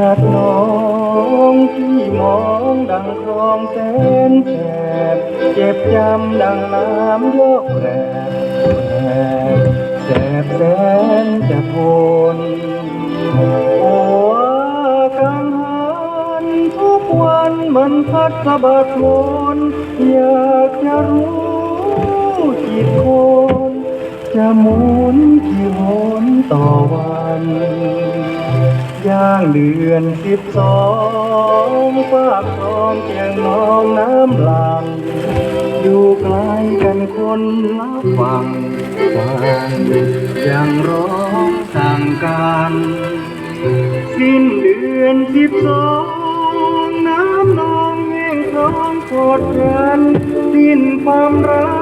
รักน้องที่มองดังคลองแสนแสบเจ็บจำดังน้ำโยกแรบแสบแสนจะทนโอ้กังหันทุกวันมันพัดสะบัดวนอยากจะรู้กี่คนจะหมุนกี่หนต่อวันางเดือนสิบสองฝากคลองเกียงน้องน้ำหลังอยู่ไกลกันคนละฝั่งฟังยังร้องสั่งกันสิ้นเดือนสิบสองน้ำนองแห้งท้องโคตรกันสิ้นความรั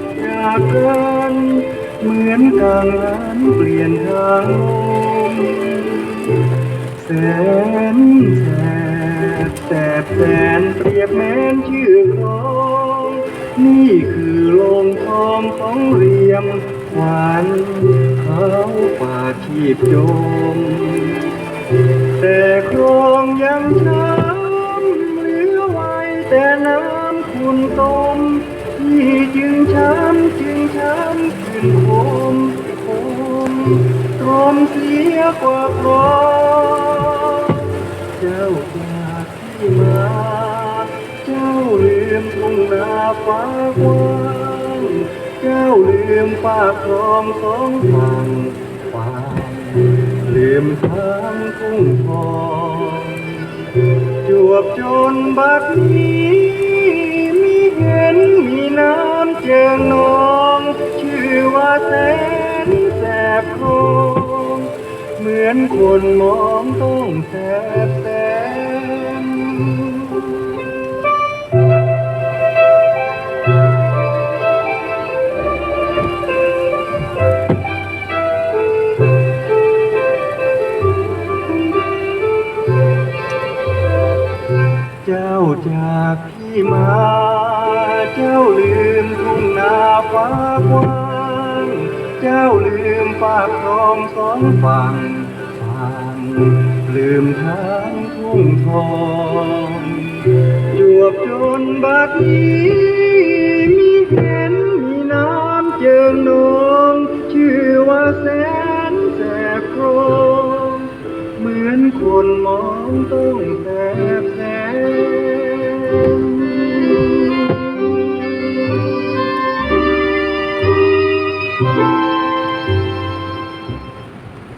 กจากกันเหมือนกลางล้านเปลี่ยนทางลม แสนแสบแสบแสนเปรียบแม้นชื่อครองนี่คือโลงทองของเหลี่ยมขวานเขาป่าชีพโยมแต่ครองยังช้ำเหลือไว้แต่น้ำคุณต้มที่จึงช้ำจึงช้ำขึ้นโคมโคมตรมเสียกว่าพร้อ มทุ่งนาฟ้ากว้างเจ้าลืมปากคลองสองฝั่งฝั่งลืมทางทุ่งทองจวบจนบัดนี้มีเห็นมีน้ำเจิงนองชื่อว่าแสนแสบโคงเหมือนคนมองต้องแสบแสน เจ้าจากพี่มา เจ้าลืมทุ่งนาฟ้ากว้างเจ้าลืมปากคลองสองฝั่งฝั่งลืมทางทุ่งทองจวบจนบัดนี้ มีเห็นมีน้ำเจิงนอง don't believe that.